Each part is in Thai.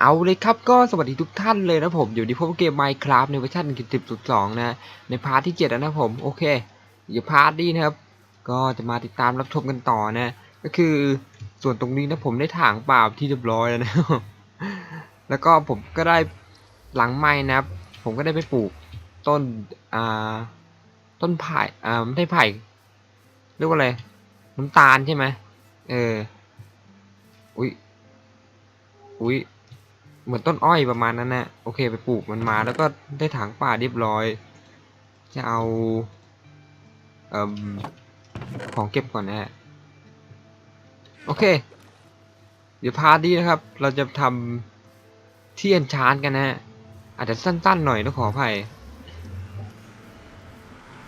เอาเลยครับก็สวัสดีทุกท่านเลยนะผมอยู่ในพบเกม Minecraft ในเวอร์ชัน10.2 นะ ในพาร์ทที่ 7 แล้วนะผม โอเค อยู่พาร์ทนี้นะครับ ก็จะมาติดตามรับชมกันต่อนะ ก็คือส่วนตรงนี้นะผมได้ถางป่าที่เรียบร้อยแล้วนะ แล้วก็ผมก็ได้หลังไม้นะครับ ผมก็ได้ไปปลูกต้นอ่าต้นไผ่อ่าไม่ใช่ไผ่เรียกว่าอะไรน้ำตาลใช่ไหมเอออุ้ยอุ้ย เหมือนต้นอ้อยประมาณนั้นนะโอเคไปปลูกมันมาแล้วก็ได้ถางป่าเรียบร้อย จะเอาเอ่มของเก็บก่อนนะฮะโอเค เดี๋ยวพาร์ทนี้นะครับ เราจะทำที่อันชานกันนะฮะอาจจะสั้นๆหน่อยต้องขออภัย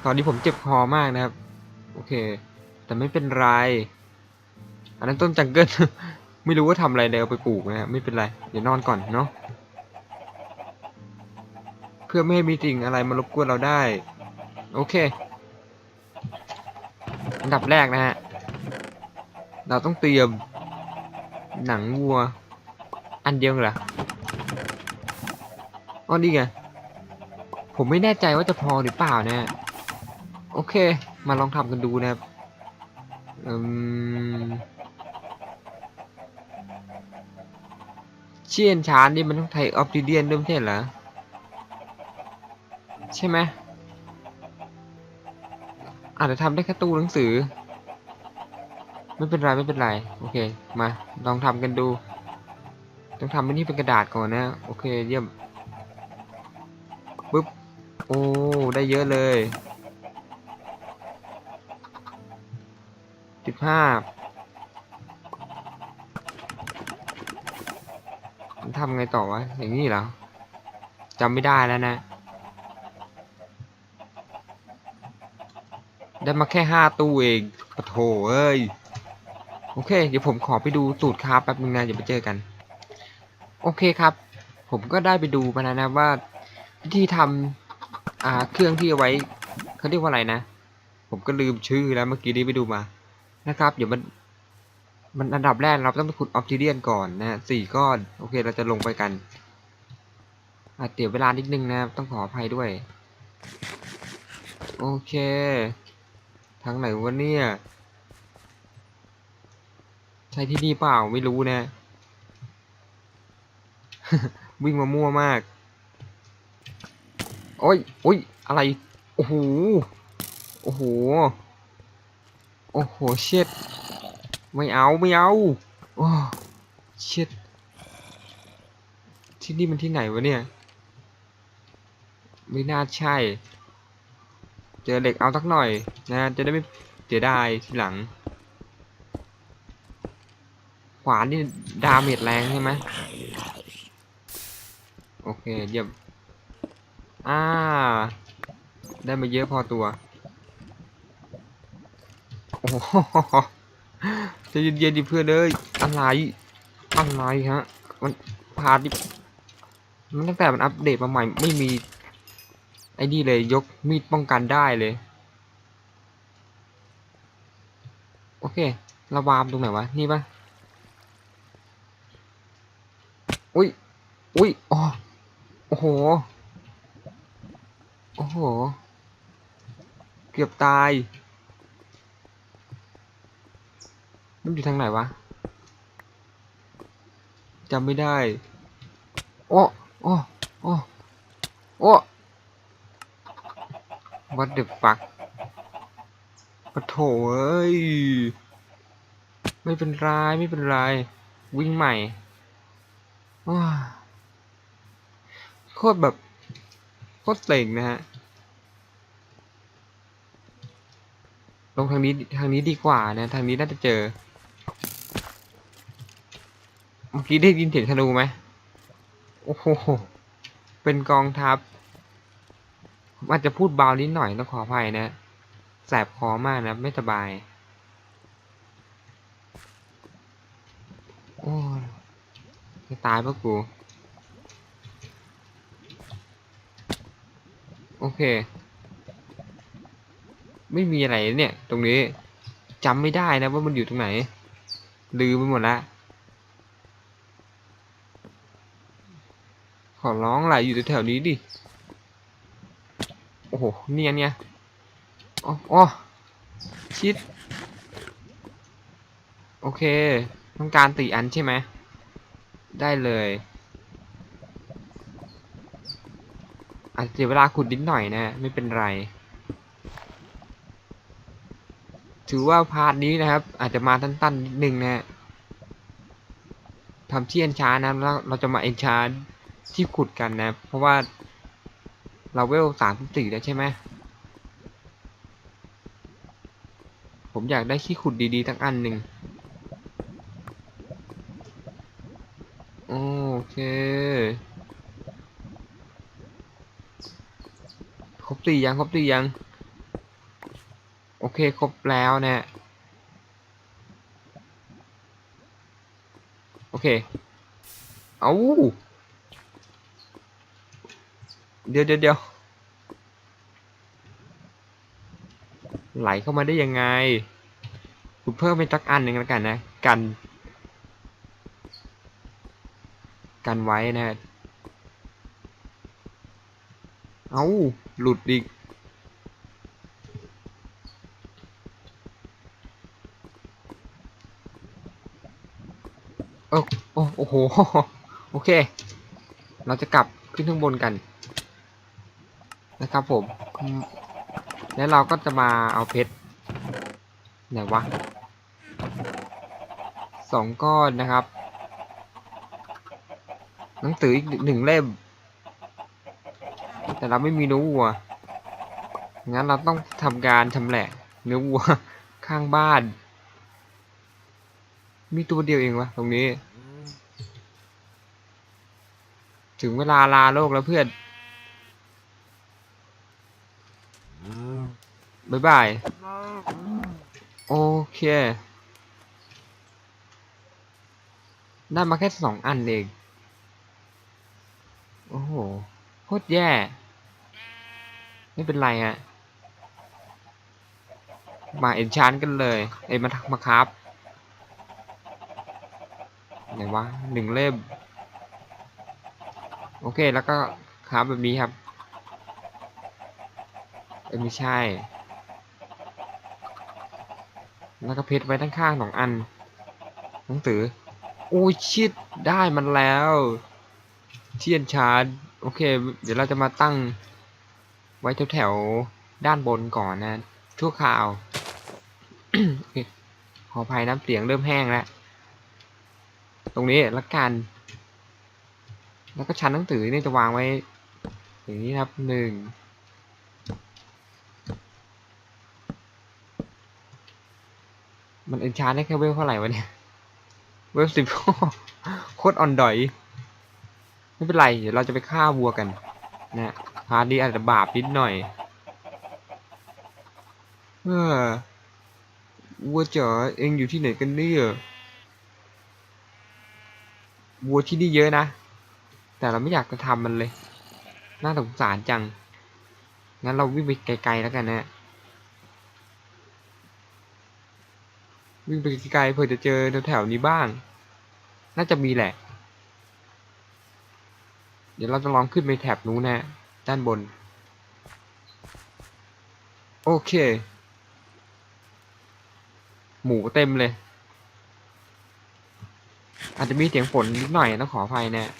ตอนนี้ผมเจ็บคอมากนะครับ โอเค แต่ไม่เป็นไร อันนั้นต้นจังเกิล ไม่รู้ว่าทำอะไรเลยเอาไปปลูกนะฮะไม่เป็นไร เดี๋ยวนอนก่อนเนาะเพื่อไม่ให้มีสิ่งอะไรมารบกวนเราได้ โอเค อันดับแรกนะฮะ เราต้องเตรียม หนังวัว อันเดียวเหรออ๋อนี่ไงผมไม่แน่ใจว่าจะพอหรือเปล่านะฮะโอเค มาลองทำกันดูนะครับอืม เชียนชานนี่มันต้องไทยออฟติเดียนด้วยไม่ใช่เหรอ ใช่ไหมอาจจะทำได้แค่ตู้หนังสือ ไม่เป็นไรไม่เป็นไร โอเค มาลองทำกันดู ต้องทำอันนี้เป็นกระดาษก่อนนะ โอเคเยี่ยมปึ๊บ โอ้ ได้เยอะเลยสิบห้า ทำไงต่อวะ อย่างนี้เหรอจำไม่ได้แล้วนะ ได้มาแค่ห้าตู้เองโอ้โถเอ้ย โอเค เดี๋ยวผมขอไปดูสูตรคราฟแป๊บนึงนะเดี๋ยวไปเจอกัน โอเคครับ ผมก็ได้ไปดูมาแล้วนะว่าวิธีทำอ่าเครื่องที่เอาไว้เขาเรียกว่าอะไรนะ ผมก็ลืมชื่อแล้วเมื่อกี้นี้ไปดูมานะครับ เดี๋ยวมัน มันอันดับแรกเราต้องไปขุดออ s ติเดียนก่อนนะสี่ก้อน โอเคเราจะลงไปกันอาจเดี๋ยวเวลานิดนึงนะต้องขออภัยด้วย โอเค ทางไหนวะเนี่ย ใช่ที่นี่เปล่าไม่รู้นะ วิ่งมามั่วมาก โอ้ยโอ้ยอะไร โอ้โห โอ้โห โอ้โห เช็ด ไม่เอาไม่เอาโอ้เช็ดที่นี่มันที่ไหนวะเนี่ย ไม่น่าใช่ เจอเหล็กเอาสักหน่อยนะ จะได้ไม่เสียดายทีหลัง ขวานนี่ดาเมจแรงใช่ไหมโอเคเยี่ยมอ่า ได้มาเยอะพอตัว โอ้โห จะเย็นๆดิเพื่อนเอ้ยอะไรอะไรฮะ มันพาดิมันตั้งแต่มันอัปเดตมาใหม่ไม่มี ไอ้นี่เลยยกมีดป้องกันได้เลย โอเคระวามตรงไหนวะ นี่ปะอุ้ย อุ้ยอ๋อโอ้โห โอ้โห เกือบตาย มันอยู่ทางไหนวะจำไม่ได้ โอ้โอ้โอ้โอ้ what the fuck ปะโถเอ้ย ไม่เป็นไรไม่เป็นไร วิ่งใหม่ว้าโคตรแบบ โคตรเต่งนะฮะ ลงทางนี้ทางนี้ดีกว่านะ ทางนี้น่าจะเจอ เมื่อกี้ได้ยินเสียงธนูไหมโอ้โห เป็นกองทัพอาจจะพูดเบานิดหน่อยต้องขออภัยนะ แสบคอมากนะ ไม่สบาย โอ้ยจะตายปะกู โอเค ไม่มีอะไรเนี่ย ตรงนี้จำไม่ได้นะว่ามันอยู่ตรงไหน ลืมไปหมดแล้ว ขอร้องไหลอยู่แถวนี้ดิ โอ้โห เนี่ยเนี่ยอ๋อชิด โอเค ต้องการตีอันใช่ไหม ได้เลย อาจจะเสียเวลาขุดนิดหน่อยนะ ไม่เป็นไร ถือว่าพาร์ทนี้นะครับ อาจจะมาตันๆนิดนึงนะทำที่เอนชานะแล้วเราจะมาเอนชา ที่ขุดกันนะ เพราะว่าเราเวลสามสิบสี่แล้วใช่ไหมผมอยากได้ที่ขุดดีๆทั้งอันหนึ่งโอเคครบตียังครบตียัง โอเคครบแล้วนะ โอเค เอา เดี๋ยวเดี๋ยวเดี๋ยวไหลเข้ามาได้ยังไงคุณเพิ่มเป็นสักอันหนึ่งแล้วกันนะ กัน กันไว้นะ เอาหลุดอีกโอ้โอ้โอ้โหโอเค เราจะกลับขึ้นข้างบนกัน นะครับผม แล้วเราก็จะมาเอาเพชรไหนวะสองก้อนนะครับ หนังสืออีกหนึ่งเล่ม แต่เราไม่มีเนื้อวัว งั้นเราต้องทำการชำแหละเนื้อวัวข้างบ้าน มีตัวเดียวเองวะตรงนี้ ถึงเวลาลาโลกแล้วเพื่อน บ๊ายบาย โอเค ได้มาแค่สองอันเอง โอ้โห โคตรแย่ ไม่เป็นไรฮะ มาเอ็นชานกันเลย เอ้ยมาทักมาครับ ไหนวะหนึ่งเล่ม โอเค แล้วก็ครับแบบนี้ครับ เอ้ยไม่ใช่ แล้วก็เพชรไว้ด้านข้างสองอัน หนังสือ โอ้ยชิดได้มันแล้วเทียนชาร์จโอเค เดี๋ยวเราจะมาตั้ง ไว้แถวๆด้านบนก่อนนะชั่วคราวขออภัยน้ำเสียงเริ่มแห้งแล้ว ตรงนี้ละกัน แล้วก็ชั้นหนังสือนี่จะวางไว้ อย่างนี้ครับหนึ่ง มันเอนชาร์ได้แค่เวลเท่าไหร่วะเนี่ย เวลสิบโคตรอ่อนดอย ไม่เป็นไร เดี๋ยวเราจะไปฆ่าวัวกัน นะพาร์ทนี้อาจจะบาปนิดหน่อย เออวัวจ๋าเองอยู่ที่ไหนกันเนี่ยวัวที่นี่เยอะนะ แต่เราไม่อยากจะทำมันเลย น่าสงสารจัง งั้นเราวิ่งไปไกลๆแล้วกันนะ วิ่งไปไกลๆเผื่อจะเจอแถวๆนี้บ้าง น่าจะมีแหละ เดี๋ยวเราจะลองขึ้นไปแถบนู้นนะ ด้านบน โอเค หมูเต็มเลย อาจจะมีเสียงฝนนิดหน่อยต้องขออภัยนะ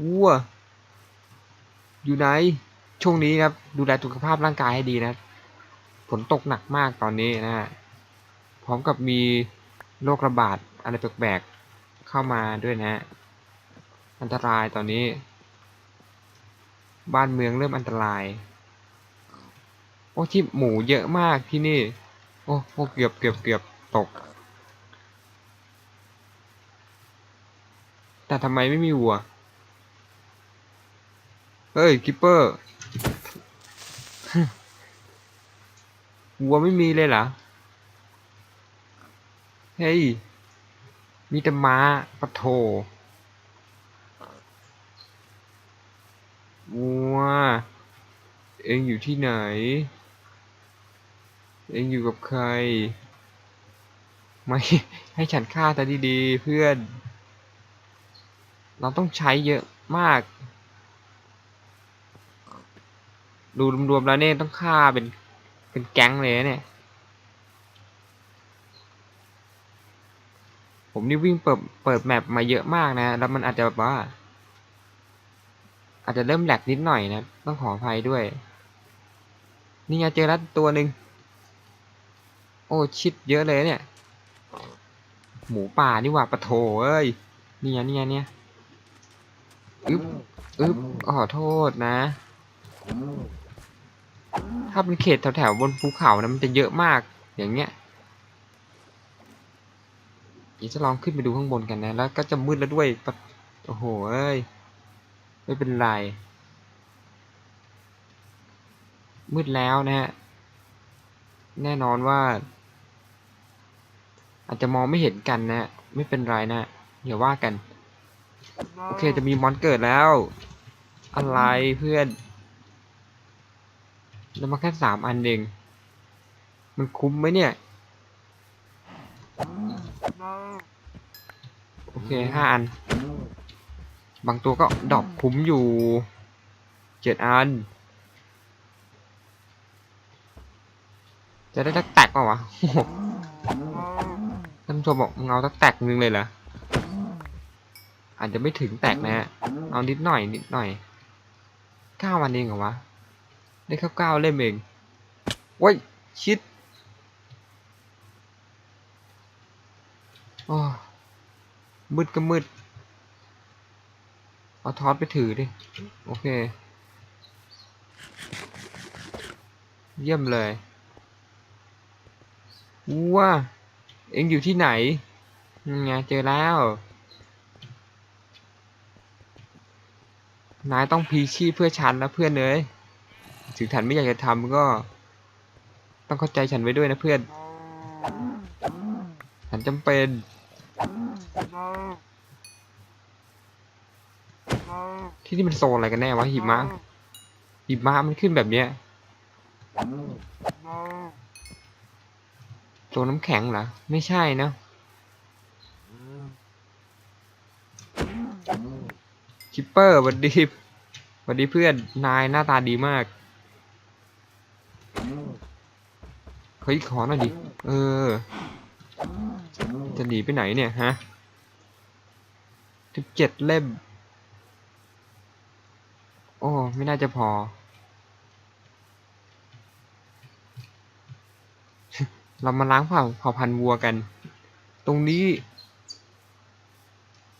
วัวอยู่ไหน ช่วงนี้ครับ ดูแลสุขภาพร่างกายให้ดีนะ นตกหนักมากตอนนี้นะฮะพร้อมกับมีโรคระบาดอะไรแปลกๆเข้ามาด้วยนะฮะอันตรายตอนนี้ บ้านเมืองเริ่มอันตราย โอ้ที่หมูเยอะมากที่นี่ โอ้โอเกือบเกือบเกือบตก แต่ทำไมไม่มีวัว เฮ้ยกิปเปอร์ วัวไม่มีเลยเหรอ เฮ้ย มีแต่ม้าปะโถวัว เองอยู่ที่ไหน เองอยู่กับใคร ไม่ ให้ฉันฆ่าแต่ดีๆ เพื่อน เราต้องใช้เยอะมาก ดูรวมๆแล้วเนี่ยต้องฆ่าเป็น เป็นแก๊งเลยเนี่ย ผมนี่วิ่งเปิดเปิดแมปมาเยอะมากนะ แล้วมันอาจจะแบบว่า อาจจะเริ่มแหลกนิดหน่อยนะ ต้องขออภัยด้วย นี่ไงเจอแล้วตัวหนึ่ง โอ้ชิดเยอะเลยเนี่ย หมูป่านี่ว่าปะโถเอ้ย นี่ไงนี่ไงเนี่ยอึ๊บอึ๊บขอโทษนะ ถ้าเป็นเขตแถวๆบนภูเขานะมันจะเยอะมากอย่างเงี้ยเดี๋ยวจะลองขึ้นไปดูข้างบนกันนะ แล้วก็จะมืดแล้วด้วย โอ้โหเอ้ย ไม่เป็นไร มืดแล้วนะฮะ แน่นอนว่า อาจจะมองไม่เห็นกันนะ ไม่เป็นไรนะอย่าว่ากัน โอเคจะมีมอนเกิดแล้ว อะไรเพื่อน แล้วมาแค่สามอันเอง มันคุ้มไหมเนี่ย โอเคห้าอัน บางตัวก็ดอปคุ้มอยู่เจ็ดอัน จะได้ตักแตกเปล่าวะโอ้โหท่านผู้ชมบอกมึงาตักแตกนึงเลยเหรออาจจะไม่ถึงแตกนะฮะเอานิดหน่อยนิดหน่อยเก้าวันเองเหรอวะ ได้แค่เก้าเล่มเองว้ยชิดอมืดก็มืด เอาทอสไปถือดิ โอเค เยี่ยมเลยว้าเอ็งอยู่ที่ไหนไงเจอแล้ว นายต้องพีชีพเพื่อฉันนะเพื่อนเอ้ย ถึงฉันไม่อยากจะทำก็ ต้องเข้าใจฉันไว้ด้วยนะเพื่อน ฉันจำเป็นที่นี่มันโซนอะไรกันแน่วะหิมะหิมะมันขึ้นแบบเนี้ยโซนน้ำแข็งเหรอ ไม่ใช่นะคิปเปอร์สวัสดีสวัสดีเพื่อนนายหน้าตาดีมาก เฮ้ยขอหน่อยดิ เออ จะหนีไปไหนเนี่ยฮะสิบเจ็ดเล่ม โอ้ ไม่น่าจะพอ เรามาล้างเผ่าเผ่าพันธุ์วัวกัน ตรงนี้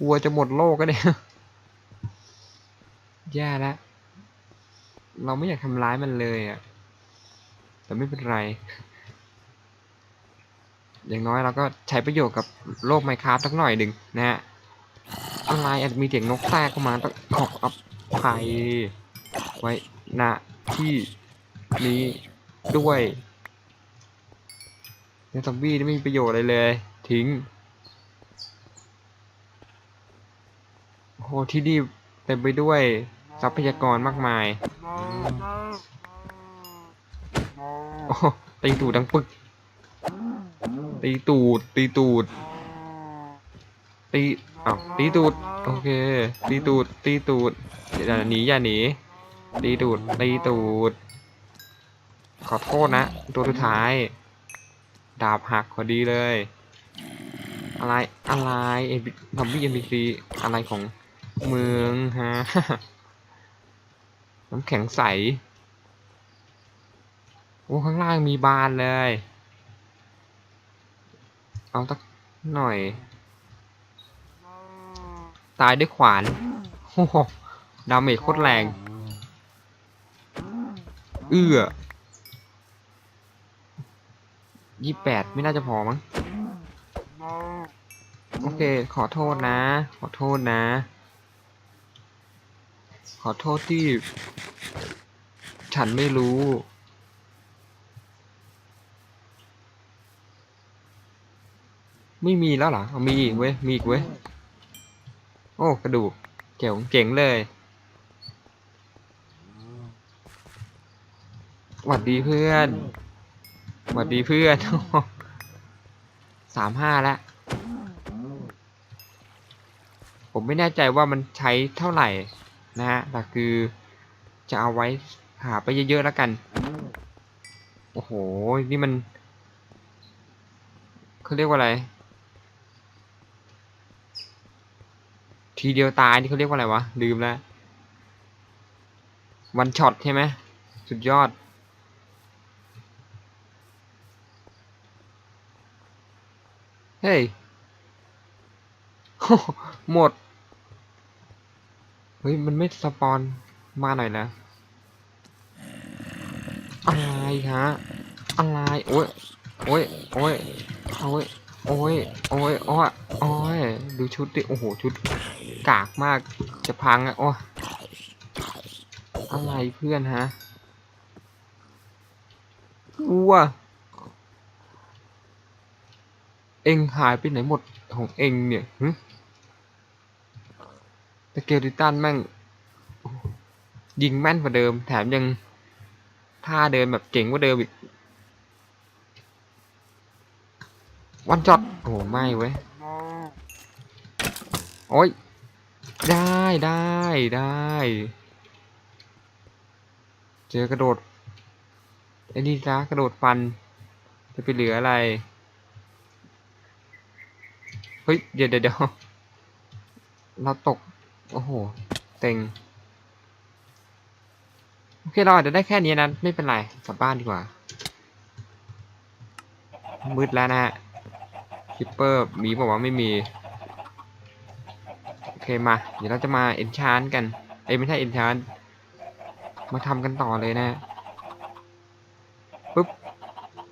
วัวจะหมดโลกก็เนี่ยแย่แล้วเราไม่อยากทำร้ายมันเลยอะ แต่ไม่เป็นไร อย่างน้อยเราก็ใช้ประโยชน์กับโลกไมค r a f t สักหน่อยหนึ่งนะฮะอะไรอาจจะมีเสียงนกแทรกเข้ามาต้องขออภัยไว้ณที่นี้ด้วยในซอมบี้นี่ไม่มีประโยชน์อะไรเลย ทิ้งโอ้โหที่นี่เต็มไปด้วยทรัพยากรมากมาย โอ้โหตีตูดังปึก ตีตูด ตีตูด ตีอ้าวตีตูด โอเค ตีตูด ตีตูดอย่าหนีอย่าหนี ตีตูด ตีตูด ขอโทษนะ ตัวสุดท้าย ดาบหักพอดีเลย อะไร อะไรเอ็นทอมบี้เอ็นบีซีอะไรของเมืองฮะ น้ำแข็งใส โอ้ ข้างล่างมีบานเลย เอาสักหน่อย ตายด้วยขวานโอ้โหดาเมจโคตรแรง เอื้อยี่แปดไม่น่าจะพอมั้ง โอเค ขอโทษนะ ขอโทษนะ ขอโทษที่ ฉันไม่รู้ ไม่มีแล้วเหรอมีอีกเว้ย มีอีกเว้ย โอ้ กระดูกเจ๋งเจ๋งเลย หวัดดีเพื่อน หวัดดีเพื่อน สามห้าแล้วผมไม่แน่ใจว่ามันใช้เท่าไหร่นะฮะ แต่คือจะเอาไว้หาไปเยอะๆแล้วกัน โอ้โห นี่มันเขาเรียกว่าอะไร ทีเดียวตายนี่เขาเรียกว่าอะไรวะ ลืมแล้ววันช็อตใช่ไหมสุดยอด เฮ้ยหมด เฮ้ย มันไม่สปอนมาหน่อยนะอะไรฮะอะไรโอ้ยโอ้ยโอ้ยโอ้ยโอ้ยโอ้ยโอ้ยโอ้ยดูชุดดิโอ้โหชุด กากมากจะพังอะโอ้ยอะไรเพื่อนฮะวัวเอ็งหายไปไหนหมดของเอ็งเนี่ยหึแต่เกลิตันแม่ง ยิงแม่นกว่าเดิม แถมยังท่าเดินแบบเจ๋งกว่าเดิมอีก วันจอดโอ้ไม่เว้ย โอ้ย ได้ได้ได้ เจอกระโดดไอ้นี่ซะกระโดดฟัน จะไปเหลืออะไร เฮ้ย เดี๋ยวเดี๋ยวเราตก โอ้โห เต็ง โอเค เราอาจจะได้แค่นี้นะ ไม่เป็นไร กลับบ้านดีกว่า มืดแล้วนะฮะคิปเปอร์มีบอกว่าไม่มี เคมา เดี๋ยวเราจะมาเอนชานกัน เอ้ไม่ใช่เอนชานมาทำกันต่อเลยนะปุ๊บ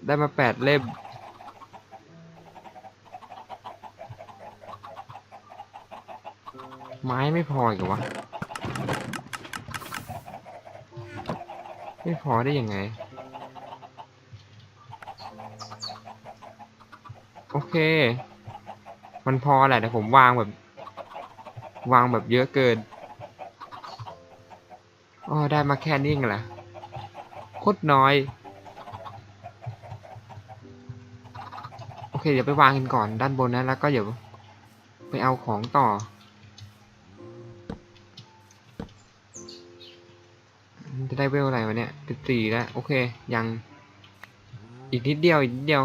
ได้มาแปดเล่ม ไม้ไม่พออีกเหรอวะ ไม่พอได้ยังไง โอเค มันพอแหละแต่ผมวางแบบ วางแบบเยอะเกินอ๋อได้มาแค่นี้เองละโคตรน้อย โอเค เดี๋ยวไปวางกันก่อนด้านบนนะแล้วก็เดี๋ยวไปเอาของต่อ จะได้เวลอะไรวะเนี่ยสิบสี่แล้ว โอเค ยัง อีกนิดเดียว อีกนิดเดียว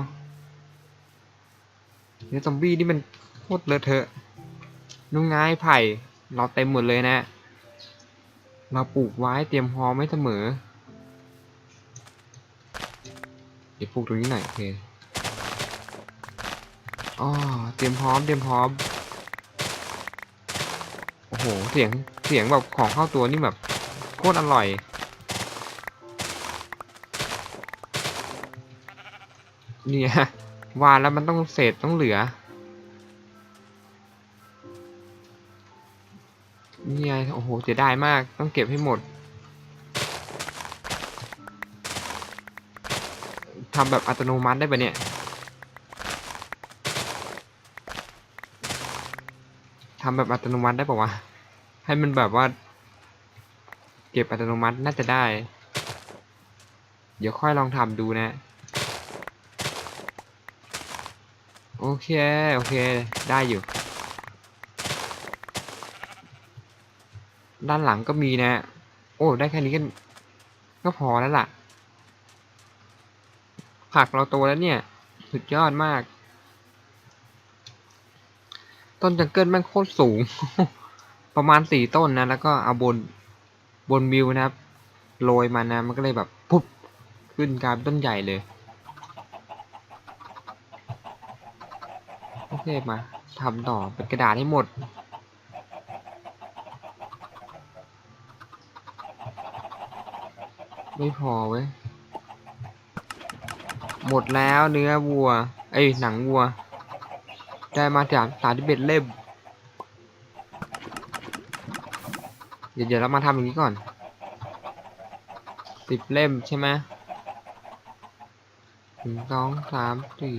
เนื้อซอมบี้นี่มันโคตรเลอะเทอะ นุ่งง่ายไผ่ เราเต็มหมดเลยนะ เราปลูกไว้เตรียมพร้อมไว้เสมอ เดี๋ยวปลูกตรงนี้หน่อยโอเคอ๋อเตรียมพร้อมเตรียมพร้อม โอ้โห เสียงเสียงแบบของเข้าตัวนี่แบบโคตรอร่อยเนี่ยวานแล้วมันต้องเศษต้องเหลือ โอ้โหเสียดายมากต้องเก็บให้หมดทำแบบอัตโนมัติได้ปะเนี่ยทำแบบอัตโนมัติได้ปะวะ ให้มันแบบว่า เก็บอัตโนมัติน่าจะได้ เดี๋ยวค่อยลองทำดูนะ โอเค โอเค ได้อยู่ ด้านหลังก็มีนะ โอ้ ได้แค่นี้ก็ก็พอแล้วล่ะ ผักเราโตแล้วเนี่ย สุดยอดมาก ต้นจังเกิลแม่งโคตรสูง ประมาณสี่ต้นนะ แล้วก็เอาบนบนวิวนะครับ โรยมานะ มันก็เลยแบบปุ๊บ ขึ้นกลายเป็นต้นใหญ่เลย โอเคมาทำต่อเป็นกระดาษให้หมด ไม่พอเว้ย หมดแล้วเนื้อวัว เอ้ยหนังวัว ได้มาจากสามที่เบ็ดเล่ม เดี๋ยวเดี๋ยวเรามาทำอย่างนี้ก่อนสิบเล่มใช่ไหมหนึ่งสองสามสี่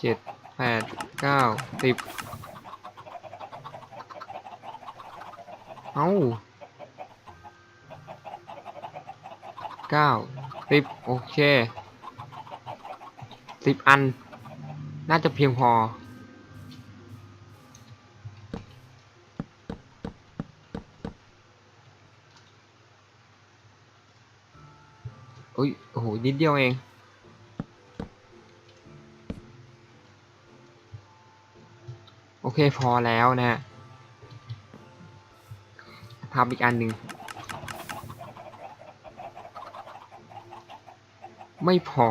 เจ็ดแปดเก้าสิบ เอาเก้าสิบโอเคสิบอัน น่าจะเพียงพอ อุ้ย โอ้โห นิดเดียวเองโอเคพอแล้วนะฮะ ทำอีกอันหนึ่งไม่พอ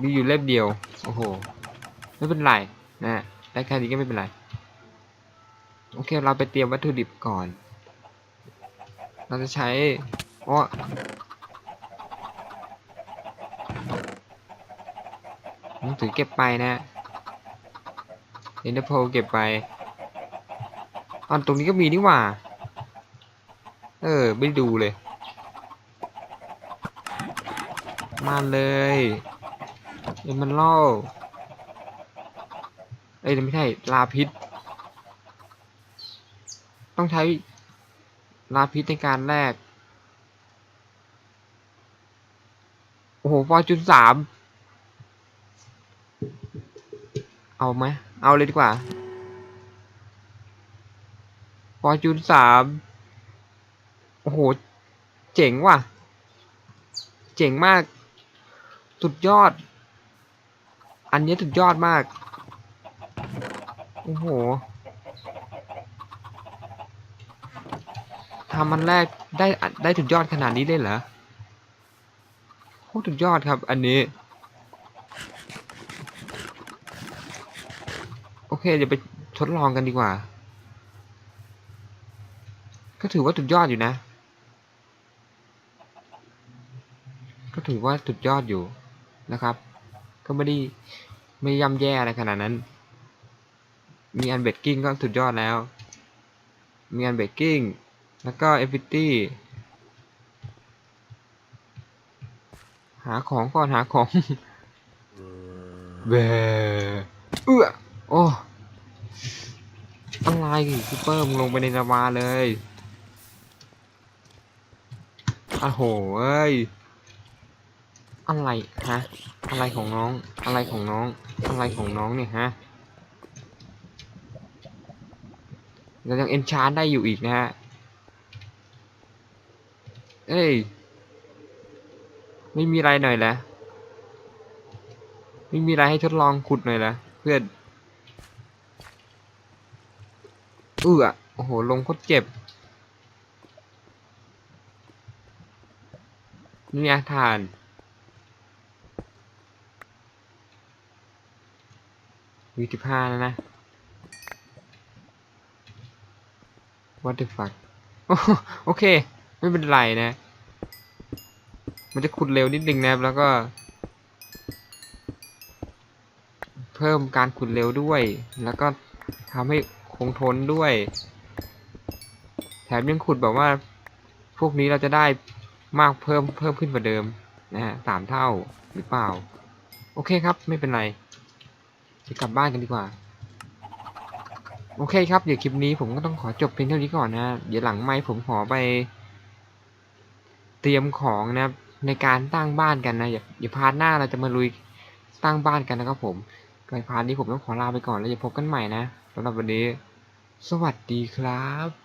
มีอยู่เล่มเดียว โอ้โห ไม่เป็นไร นะฮะได้แค่นี้ก็ไม่เป็นไร โอเค เราไปเตรียมวัตถุดิบก่อน เราจะใช้อ๋อถือเก็บไปนะเอ็นเดอร์โพเก็บไป อันตรงนี้ก็มีนี่หว่า เออ ไม่ดูเลย มาเลยเอ็มมันเล่าเอ้ยไม่ใช่ลาพิษ ต้องใช้ลาพิษในการแลกโอ้โหฟอจูนสาม เอาไหม เอาเลยดีกว่า อร์จูนสามโอ้โห เจ๋งว่ะ เจ๋งมาก สุดยอด อันนี้สุดยอดมาก โอ้โหทำมันแรกได้ได้ถึงยอดขนาดนี้เลยเหรอโคตรถึงยอดครับ อันนี้ โอเคเดี๋ยวไปทดลองกันดีกว่า ก็ถือว่าสุดยอดอยู่นะ ก็ถือว่าสุดยอดอยู่นะครับ ก็ไม่ได้ไม่ย่ำแย่อะไรขนาดนั้น มีอันเบกกิ้งก็สุดยอดแล้ว มีอันเบกกิ้งแล้วก็เอฟฟิตี้หาของก่อนหาของเบเอื้อโอ้อะไรซูเปอร์มึงลงไปในนาวาเลย อ้โหเอ้ย อะไรฮะ อะไรของน้อง อะไรของน้อง อะไรของน้องเนี่ยฮะเรายังเอนชานได้อยู่อีกนะฮะ เอ้ย ไม่มีอะไรหน่อยแหละไม่มีอะไรให้ทดลองขุดหน่อยละเพื่อนเอือโอ้โห ลงโคตรเจ็บ นี่ไงทาน วีสิบห้าแล้วนะ What the fuck โอเค ไม่เป็นไรนะ มันจะขุดเร็วนิดนึงนะครับ แล้วก็ เพิ่มการขุดเร็วด้วย แล้วก็ทำให้คงทนด้วย แถมยังขุดแบบว่า พวกนี้เราจะได้ มากเพิ่มเพิ่มขึ้นกว่าเดิมนะฮะสามเท่าหรือเปล่า โอเคครับไม่เป็นไรจะกลับบ้านกันดีกว่า โอเคครับเดี๋ยวคลิปนี้ผมก็ต้องขอจบเพียงเท่านี้ก่อนนะเดี๋ยวหลังไมค์ผมขอไป เตรียมของนะในการตั้งบ้านกันนะอย่าอย่าพาร์ทหน้าเราจะมาลุยตั้งบ้านกันนะครับผมในพาร์ทนี้ผมต้องขอลาไปก่อนแล้วจะพบกันใหม่นะสำหรับวันนี้ สวัสดีครับ